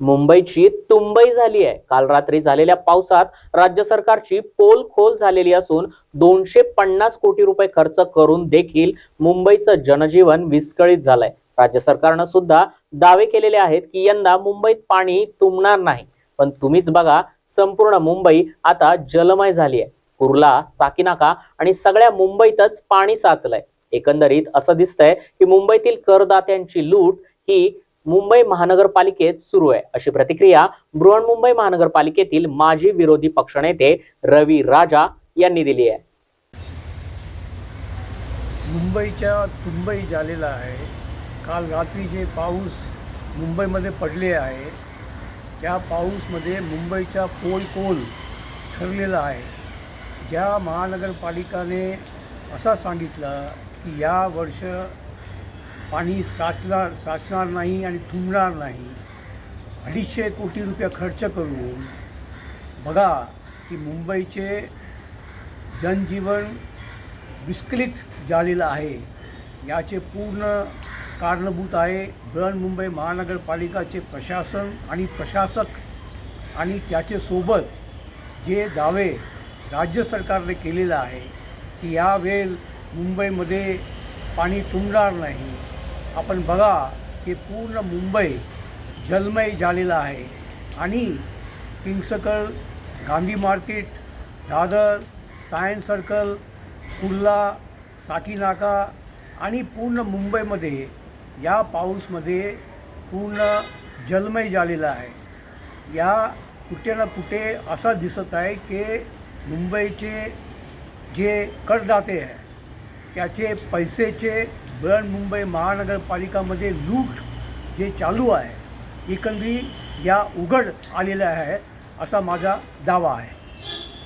मुंबईची तुंबई झाली आहे. काल रात्री झालेल्या पावसात राज्य सरकारची पोल खोल झालेली असून दोनशे पन्नास कोटी रुपये खर्च करून देखील मुंबईचं जनजीवन विस्कळीत झालंय. राज्य सरकारनं सुद्धा दावे केलेले आहेत की यंदा मुंबईत पाणी तुंबणार नाही. पण तुम्हीच बघा संपूर्ण मुंबई आता जलमय झाली आहे कुर्ला साकीनाका आणि सगळ्या मुंबईतच पाणी साचलंय. एकंदरीत असं दिसतंय की मुंबईतील करदात्यांची लूट ही मुंबई महानगरपालिकेत सुरू आहे. अशी प्रतिक्रिया बृहन्मुंबई महानगरपालिकेतील माजी विरोधी पक्षनेते रवी राजा यांनी दिली आहे. मुंबईच्या तुंबई झालेला आहे. काल रात्री जे पाऊस मुंबईमध्ये पडले आहे त्या पाऊसमध्ये मुंबईचा पोल कोल ठरलेला आहे ज्या महानगरपालिकाने असा सांगितलं की या वर्ष पाणी साचणार साचणार नाही आणि तुंबणार नाही. अडीचशे कोटी रुपये खर्च करून बघा की मुंबईचे जनजीवन विस्कलित झालेलं आहे. याचे पूर्ण कारणभूत आहे बृहन्मुंबई महानगरपालिकाचे प्रशासन आणि प्रशासक आणि त्याचे सोबत जे दावे राज्य सरकारने केलेलं आहे की यावेळ मुंबईमध्ये पाणी तुंबणार नाही. आपण बघा की पूर्ण मुंबई जलमय झालेलं आहे. आणि पिंगसकल Gandhi market Dadar science circle Kurla Sakinaka आणि पूर्ण मुंबईमध्ये या पाऊसमध्ये पूर्ण जलमय झालेलं आहे. या कुठे ना कुठे असं दिसत आहे की मुंबईचे जे करदाते आहे त्याचे पैसेचे बृहन्मुंबई महानगरपालिकामध्ये लूट जे चालू आहे एकंदरी या उघड आलेल्या आहे असा माझा दावा आहे.